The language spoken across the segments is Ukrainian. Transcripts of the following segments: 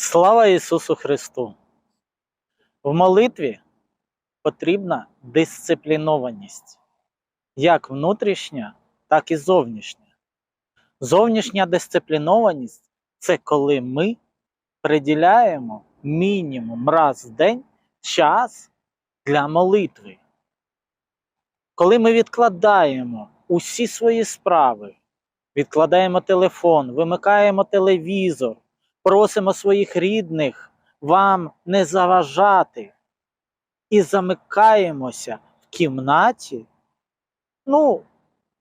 Слава Ісусу Христу! В молитві потрібна дисциплінованість, як внутрішня, так і зовнішня. Зовнішня дисциплінованість це коли ми приділяємо мінімум раз в день час для молитви. Коли ми відкладаємо усі свої справи, відкладаємо телефон, вимикаємо телевізор, просимо своїх рідних вам не заважати і замикаємося в кімнаті, ну,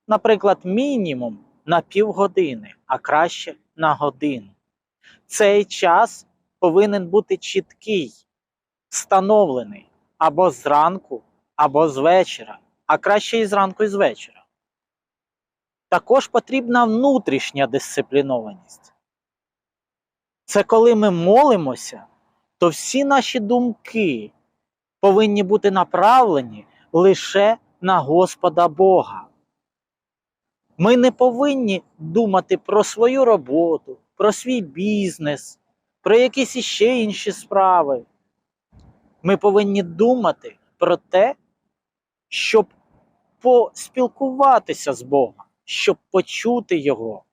наприклад, мінімум на півгодини, а краще на годину. Цей час повинен бути чіткий, встановлений або зранку, або з вечора, а краще і зранку, і з вечора. Також потрібна внутрішня дисциплінованість. Це коли ми молимося, то всі наші думки повинні бути направлені лише на Господа Бога. Ми не повинні думати про свою роботу, про свій бізнес, про якісь іще інші справи. Ми повинні думати про те, щоб поспілкуватися з Богом, щоб почути Його.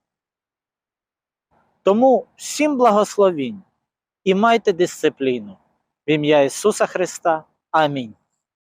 Тому всім благословінь і майте дисципліну. В ім'я Ісуса Христа. Амінь.